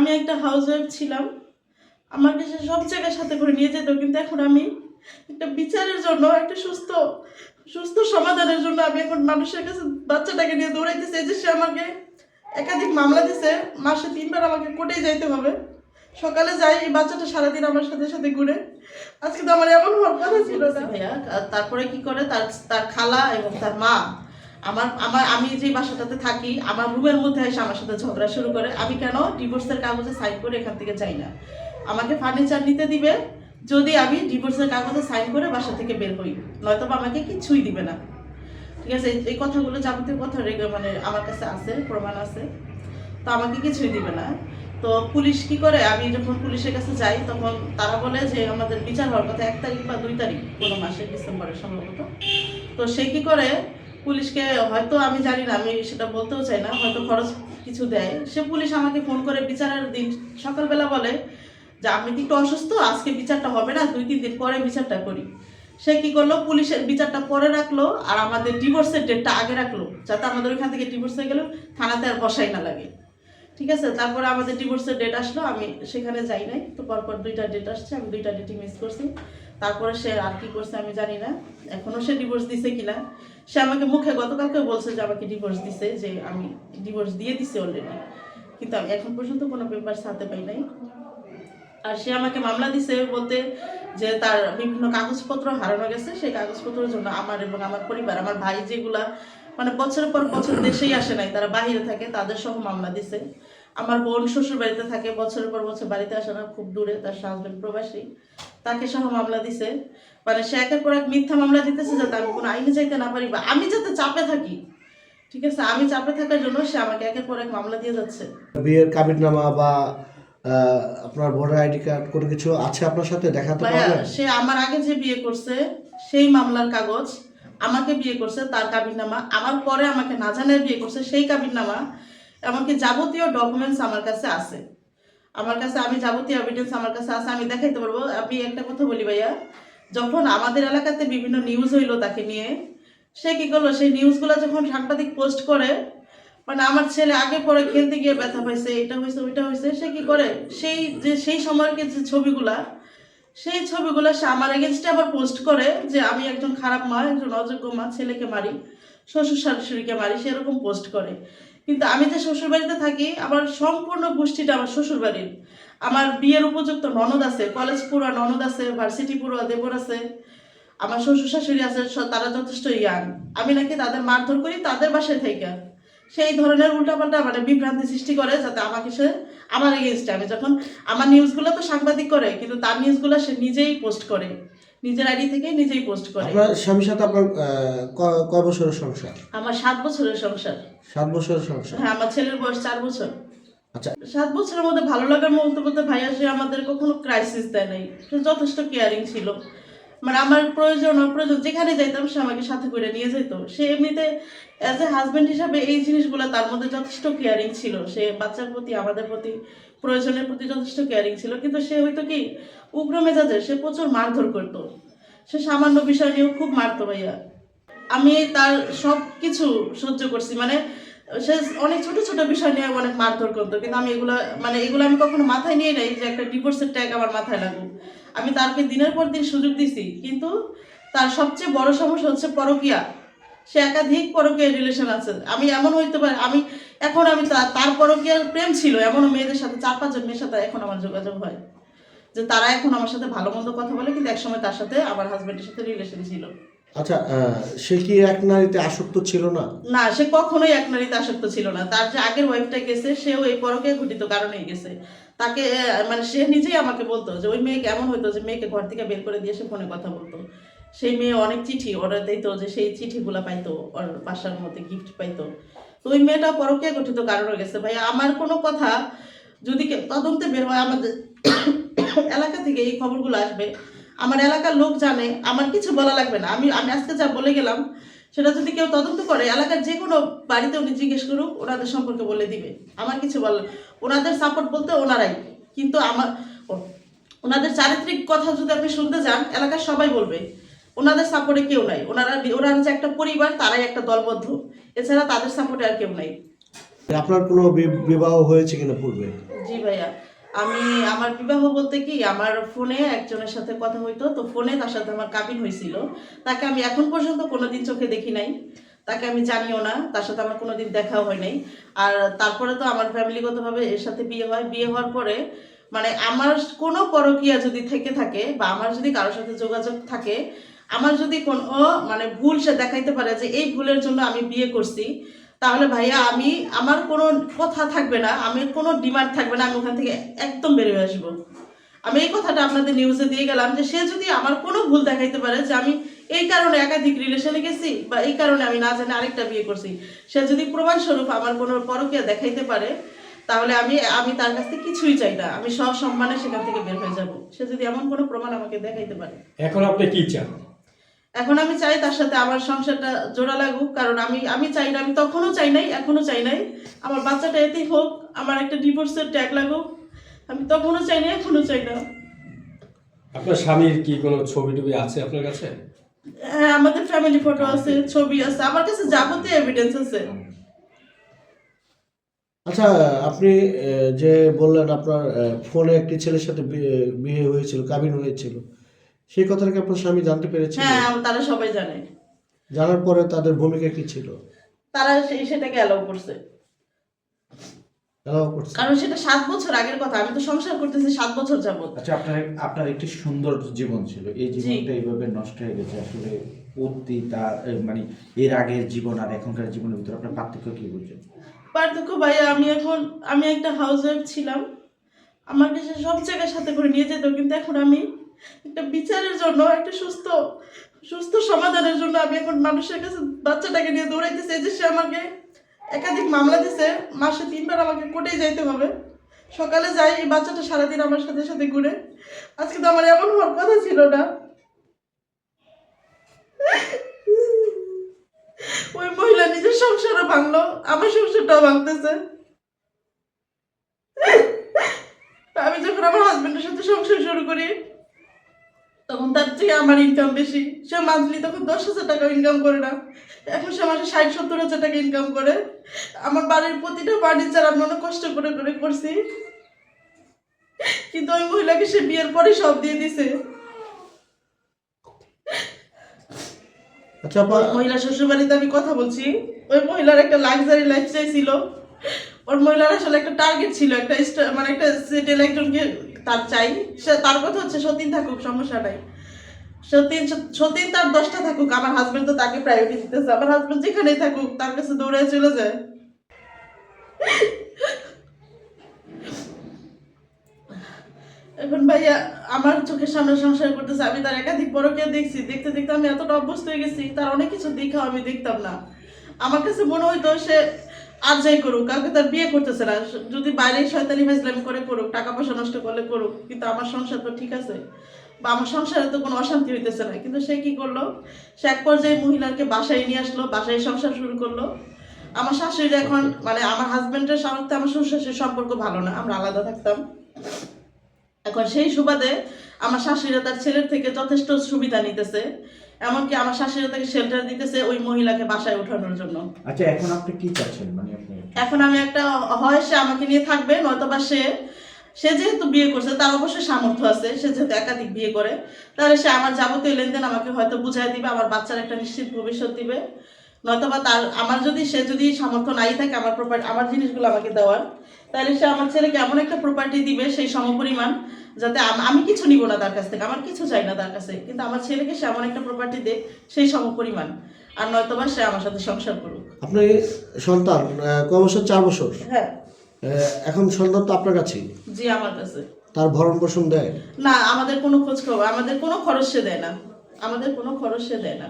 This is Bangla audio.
আমি একটা হাউস ওয়াইফ ছিলাম। আমাকে সে সব জায়গায় সাথে করে নিয়ে যেত, কিন্তু এখন আমি একটা বিচারের জন্য, একটা সুস্থ সুস্থ সমাধানের জন্য আমি এখন মানুষের কাছে বাচ্চাটাকে নিয়ে দৌড়াইতেছি। এই যে সে আমাকে একাধিক মামলা দিছে, মাসে তিনবার আমাকে কোর্টে যাইতে হবে। সকালে যাই, এই বাচ্চাটা সারাদিন আমার সাথে সাথে ঘুরে। আজকে তো আমার এমন হওয়ার কথা ছিল ভাইয়া। তারপরে কি করে? তার তার খালা এবং তার মা আমার আমার, আমি যে বাসাটাতে থাকি, আমার রুমের মধ্যে এসে আমার সাথে ঝগড়া শুরু করে। আমি কেন ডিভোর্সের কাগজে সাইন করে এখান থেকে যাই না? আমাকে ফার্নিচার নিতে দিবে, যদি আমি ডিভোর্সের কাগজে সাইন করে বাসা থেকে বের হই। নয়তো আমাকে কিছুই দিবে না। ঠিক আছে? এই- এই কথাগুলো যাবতীয় কথা রেগে- মানে আমার কাছে আছে, প্রমাণ আছে। তো আমাকে কিছুই দিবে না। তো পুলিশ কি করে? আমি যখন পুলিশের কাছে যাই, তখন তারা বলে যে আমাদের বিচার হওয়ার কথা এক তারিখ বা দুই তারিখ, কোনো মাসে ডিসেম্বরের সম্ভবত। তো সে কি করে? পুলিশকে হয়তো আমি জানি না, আমি সেটা বলতেও চাই না, হয়তো খরচ কিছু দেয়। সে পুলিশ আমাকে ফোন করে বিচারের দিন সকালবেলা বলে যে আমি একটু অসুস্থ? আজকে বিচারটা হবে না, দুই, তিন দিন পরে বিচারটা করি। সে কি করল? পুলিশের বিচারটা পরে রাখল আর আমাদের ডিভোর্সের ডেটটা আগে রাখল, যাতে আমাদের ওইখান থেকে ডিভোর্স হয়ে গেলো থানাতে আর বসাই না লাগে। ঠিক আছে? তারপরে আমাদের ডিভোর্সের ডেট আসলো, আমি সেখানে যাই নাই। তো পরপর দুইটা ডেট আসছে, আমি দুইটা ডেটই মিস করছি। তারপরে সে আর কি করছে আমি জানি না। এখনও সে ডিভোর্স দিছে কিনা? সে আমাকে মুখে গতকালকে বলছে যে আমাকে ডিভোর্স দিছে, যে আমি ডিভোর্স দিয়ে দিছি অলরেডি কিন্তু আমি এখন পর্যন্ত কোনো পেপার হাতে পাই নাই। আর সে আমাকে মামলা দিছে বলতে যে তার বিভিন্ন কাগজপত্র হারানো গেছে। সেই কাগজপত্রের জন্য আমার এবং আমার পরিবার, আমার ভাই যেগুলা মানে বছরের পর বছর দেশেই আসে নাই, তারা বাইরে থাকে, তাদের সহ মামলা দিছে। আমার বোন শ্বশুর বাড়িতে থাকে বছরের পর বছর বাড়িতে আসে না খুব দূরে তার হাজবেন্ড প্রবাসী। তাকে সহ মামলা দিছে। মানে সে একের পর এক মিথ্যা মামলা দিতেছে যাতে আমি কোনো আইনে যাইতে না পারি বা আমি যাতে চাপে থাকি। ঠিক আছে? আমি চাপে থাকার জন্য সে আমাকে একের পর এক মামলা দিয়ে যাচ্ছে। বিয়ের কাবিননামা বা আপনার ভোটার আইডি কার্ড কোনো কিছু আছে আপনার সাথে? দেখাতে পারবেন? সে আমার আগে যে বিয়ে করছে সেই মামলার কাগজ আমাকে বিয়ে করছে তার কাবিননামা আমার পরে আমাকে না জানায় বিয়ে করছে সেই কাবিননামা এমনকি যাবতীয় ডকুমেন্টস আমার কাছে আছে। আমার কাছে আমি যাবতীয় এভিডেন্স আমার কাছে আছে, আমি দেখাইতে পারব। আমি একটা কথা বলি ভাইয়া, যখন আমাদের এলাকাতে বিভিন্ন নিউজ হইল তাকে নিয়ে, সে কি করল? সেই নিউজগুলো যখন সাংবাদিক পোস্ট করে মানে আমার ছেলে আগে পরে খেলতে গিয়ে ব্যথা পাইছে, এটা হয়েছে ওইটা হয়েছে সে কি করে? সেই যে, সেই সময়ের যে ছবিগুলা, সেই ছবিগুলো সে আমার এগেনস্টে আবার পোস্ট করে যে আমি একজন খারাপ মা, একজন অযোগ্য মা, ছেলেকে মারি, শ্বশুর শাশুড়িকে মারি সেরকম পোস্ট করে। কিন্তু আমি যে শ্বশুর বাড়িতে থাকি, আমার সম্পূর্ণ গোষ্ঠীটা আমার শ্বশুর বাড়ির আমার বিয়ের উপযুক্ত ননদ আছে, কলেজ পুরো ননদ আছে, ভার্সিটি পুরো দেবর আছে, আমার শ্বশুর শাশুড়ি আছে তারা যথেষ্ট ইয়াং। আমি নাকি তাদের মারধর করি, তাদের বাসায় থেকে। সেই ধরনের উল্টাপাল্টা মানে বিভ্রান্তি সৃষ্টি করে যাতে আমাকে সে আমার এগেনস্টে আমি যখন আমার নিউজগুলো তো সাংবাদিক করে, কিন্তু তার নিউজগুলো সে নিজেই পোস্ট করে। নিজের আইডি থেকে নিজেই পোস্ট করে। আপনার স্বামীর সাথে আপনার ক- বছরের সংসার? আমার সাত বছরের সংসার। সাত বছরের সংসার? হ্যাঁ আমার ছেলের বয়স চার বছর। আচ্ছা। সাত বছরের মধ্যে ভালো লাগার মুহূর্ত বলতে ভাইয়া সে আমাদের কখনো ক্রাইসিস দেয় নাই। সে যথেষ্ট কেয়ারিং ছিল। মানে আমার প্রয়োজন, অপ্রয়োজন, যেখানে যাইতাম সে আমাকে সাথে করে নিয়ে যেত সে এমনিতে অ্যাজ এ হাজব্যান্ড হিসাবে এই জিনিসগুলো তার মধ্যে যথেষ্ট কেয়ারিং ছিল। সে বাচ্চার প্রতি, আমাদের প্রতি, প্রয়োজনের প্রতি যথেষ্ট কেয়ারিং ছিল। কিন্তু সে হয়তো কি, উগ্র মেজাজে সে প্রচুর মারধর করতো। সে সামান্য বিষয় নিয়েও খুব মারতো ভাইয়া। আমি তার সব কিছু সহ্য করছি। মানে সে অনেক ছোট ছোট বিষয় নিয়ে অনেক মারধর করতো, কিন্তু আমি এগুলো মানে এগুলো আমি কখনো মাথায় নিয়ে নাই যে একটা ডিভোর্সের ট্যাগ আমার মাথায় লাগুক। আমি তারকে দিনের পর দিন সুযোগ দিছি, কিন্তু তার সবচেয়ে বড় সমস্যা হচ্ছে পরকিয়া। সে একাধিক পরকীয়ার রিলেশন আছে। আমি এমন হইতে পারে, আমি, এখন আমি তার পরকীয়ার প্রেম ছিল এমন মেয়েদের সাথে, চার পাঁচজন মেয়ের সাথে এখন আমার যোগাযোগ হয়। যে তারা এখন আমার সাথে ভালো মন্দ কথা বলে, কিন্তু একসময় তার সাথে আমার হাজবেন্ডের সাথে রিলেশন ছিল। আচ্ছা সে কি এক নারীতে আসক্ত ছিল না? না, সে কখনোই এক নারীতে আসক্ত ছিল না। তার যে আগের ওয়াইফটা গেছে, সেও এই পরকে ঘটিত গেছে। তাকে মানে সে নিজেই আমাকে বলতো যে, ওই যে, মেয়েকে ঘর থেকে বের করে দিয়ে সে ফোনে কথা বলতো। সেই মেয়ে অনেক চিঠি অর্ডার দিত যে, সেই চিঠিগুলো পাইতো, ওর বাসার মধ্যে গিফট পাইতো। তো ওই মেয়েটা পরকে গঠিত কারণে গেছে। ভাই, আমার কোনো কথা যদি তদন্তে বের হয়, আমাদের এলাকা থেকে এই খবরগুলো আসবে। আমার এলাকার লোক জানে আমার কিছু বলা লাগবে না। আমি আমি আজকে যা বলে গেলাম সেটা যদি কেউ তদন্ত করে এলাকার যে কোনো বাড়িতে উনি জিজ্ঞেস করুক ওনাদের সম্পর্কে বলে দিবে। আমার কিছু বল ওনাদের সাপোর্ট বলতে ওনারাই। কিন্তু আমার ওনাদের চারিত্রিক কথা যদি আপনি শুনতে যান এলাকার সবাই বলবে। ওনাদের সাপোর্টে কেউ নাই। ওনারা ওনারা যে একটা পরিবার তারাই একটা দলবদ্ধ। এছাড়া তাদের সাপোর্টে আর কেউ নাই। আপনার কোনো বিবাহ হয়েছে কিনা পূর্বে? জি ভাইয়া। আমি আমার বিবাহ বলতে কি, আমার ফোনে একজনের সাথে কথা হইতো, তো ফোনে তার সাথে আমার কাবিন হয়েছিল তাকে আমি এখন পর্যন্ত কোনোদিন চোখে দেখি নাই। তাকে আমি জানিও না, তার সাথে আমার কোনোদিন দেখাও হয় নাই। আর তারপরে তো আমার ফ্যামিলিগতভাবে এর সাথে বিয়ে হয়। বিয়ে হওয়ার পরে মানে আমার কোনো পরকীয়া যদি থেকে থাকে বা আমার যদি কারোর সাথে যোগাযোগ থাকে, আমার যদি কোনো মানে ভুল সে দেখাইতে পারে যে এই ভুলের জন্য আমি বিয়ে করছি তাহলে ভাইয়া আমি, আমার কোনো কথা থাকবে না, আমি কোনো ডিমান্ড থাকবে না, আমি ওখান থেকে একদম বেরিয়ে আসব। আমি এই কথাটা আপনাদের নিউজে দিয়ে গেলাম যে সে যদি আমার কোনো ভুল দেখাইতে পারে যে আমি এই কারণে একাধিক রিলেশনে গেছি বা এই কারণে আমি না জানি আরেকটা বিয়ে করছি, সে যদি প্রমাণস্বরূপ আমার কোনো পরকীয়া দেখাইতে পারে, তাহলে আমি আমি তার কাছ থেকে কিছুই চাই না, আমি সব সম্মানে সেখান থেকে বের হয়ে যাব। সে যদি এমন কোনো প্রমাণ আমাকে দেখাইতে পারে। এখন আপনি কি চান? এখন আমি চাই তার সাথে আমার সংসারটা জোড়া লাগুক কারণ আমি আমি চাই না আমি তখনও চাই নাই এখনও চাই নাই। আমার বাচ্চাটা এতেই হোক আমার একটা ডিভোর্সের ট্যাগ লাগুক আমি তখনও চাই না এখনও চাই না। আপনার স্বামীর কি কোনো ছবি টবি আছে আপনার কাছে? হ্যাঁ আমাদের ফ্যামিলি ফটো আছে ছবি আছে আমার কাছে যাবতীয় এভিডেন্স আছে। আচ্ছা আপনি যে বললেন আপনার ফোনে একটি ছেলের সাথে বিয়ে- বিয়ে হয়েছিল কাবিন হয়েছিল। সেই কথাটা কি আপনার স্বামী জানতে পেরেছিল হ্যাঁ তারা সবাই জানে। জানার পরে তাদের ভূমিকা কি ছিল? তারা সেই সেটাকে অ্যালাউ করছে। এলাও করছে। কারণ সেটা সাত বছর আগের কথা আমি তো সংসার করতেছি সাত বছর যাবত আচ্ছা আপনার আপনার একটি সুন্দর জীবন ছিল। এই জীবনটা এইভাবে নষ্ট হয়ে গেছে। আসলে অতি তার মানে এর আগের জীবন আর এখনকার জীবনের ভিতরে আপনার পার্থক্য কি বুঝছেন পার্থক্য ভাইয়া আমি এখন আমি একটা হাউস ওয়াইফ ছিলাম। আমাকে সে সব জায়গায় সাথে করে নিয়ে যেত কিন্তু এখন আমি একটা বিচারের জন্য, একটা সুস্থ সুস্থ সমাধানের জন্য আমি এখন মানুষের কাছে বাচ্চাটাকে নিয়ে দৌড়াইতেছি এই যে সে আমাকে একাধিক মামলা দিছে, মাসে তিনবার আমাকে কোর্টে যাইতে হবে। সকালে যাই, এই বাচ্চাটা সারাদিন আমার সাথে সাথে ঘুরে। আজকে তো আমার এমন হওয়ার কথা ছিল না। ওই মহিলা নিজের সংসারও ভাঙলো, আমার সংসারটাও ভাঙতেছে। আমি যখন আমার হাজবেন্ডের সাথে সংসার শুরু করি তখন তার থেকে আমার ইনকাম বেশি। সে মান্থলি তখন দশ হাজার টাকা ইনকাম করে না। এখন সে মাসে ষাট সত্তর হাজার টাকা ইনকাম করে। আমার বাড়ির প্রতিটা ফার্নিচার আমি অনেক কষ্ট করে করে করছি। কিন্তু ওই মহিলাকে সে বিয়ের পরে সব দিয়ে দিছে। আচ্ছা মহিলা শ্বশুর বাড়িতে আমি কথা বলছি। ওই মহিলার একটা লাক্সারি লাইফ চাইছিল ওর মহিলার আসলে একটা টার্গেট ছিল একটা মানে একটা সেটেল একজনকে তার চাই। সে তার কথা হচ্ছে সতীন থাকুক সমস্যা নাই। সতীন সতীন তার দশটা থাকুক, আমার হাজবেন্ড তো তাকে প্রায়োরিটি দিতেছে, আমার হাজবেন্ড যেখানেই থাকুক, তার কাছে দৌড়ে চলে যায়। এখন ভাইয়া, আমার চোখের সামনে সংসার করতেছে, আমি তার একাধিক পরকে দেখছি, দেখতে দেখতে আমি এতটা অভ্যস্ত হয়ে গেছি, তার অনেক কিছু দেখাও আমি দেখতাম না। আমার কাছে মনে হইতো সে আর যাই করুক, কাউকে তার বিয়ে করতেছে না, যদি বাইরে শয়তানি ফাইজলামি করে করুক, টাকা পয়সা নষ্ট করলে করুক, কিন্তু আমার সংসার তো ঠিক আছে। বা আমার সংসারে তো কোনো অশান্তি হইতেছে না। কিন্তু সে কি করল? সে এক পর্যায়ে মহিলাকে বাসায় নিয়ে আসলো বাসায় সংসার শুরু করল। আমার শাশুড়ি এখন মানে আমার হাজবেন্ডের সাথে আমার শ্বশুর সম্পর্ক ভালো না আমরা আলাদা থাকতাম। এখন সেই সুবাদে আমার শাশুড়িরা তার ছেলের থেকে যথেষ্ট সুবিধা নিতেছে। এমনকি আমার শাশুড়িরা তাকে শেল্টার দিতেছে ওই মহিলাকে বাসায় ওঠানোর জন্য। আচ্ছা এখন আপনি কি চাচ্ছেন? মানে এখন আমি একটা হয় সে আমাকে নিয়ে থাকবে নয়তো বা সে সে যেহেতু বিয়ে করছে তার অবশ্যই সামর্থ্য আছে সে যেহেতু একাধিক বিয়ে করে তাহলে সে আমার যাবতীয় লেনদেন আমাকে হয়তো বুঝাই দিবে আমার বাচ্চার একটা নিশ্চিত ভবিষ্যৎ দিবে। নয়তোবা তার আমার যদি সে যদি সামর্থ্য নাই থাকে আমার প্রপার্টি আমার জিনিসগুলো আমাকে দেওয়ার তাহলে সে আমার ছেলেকে এমন একটা প্রপার্টি দিবে সেই সমপরিমাণ যাতে আমি কিছু নিব না তার কাছ থেকে আমার কিছু চাই না তার কাছে কিন্তু আমার ছেলেকে সে এমন একটা প্রপার্টি দে সেই সমপরিমাণ। আর নয়তোবা সে আমার সাথে সংসার করুক। আপনি সন্তান কয় বছর চার বছর। হ্যাঁ। এখন সন্তান তো আপনার কাছেই। জি আমার কাছে। তার ভরণ পোষণ দেয়? না আমাদের কোনো খোঁজ খবর আমাদের কোনো খরচ সে দেয় না। আমাদের কোনো খরচ সে দেয় না।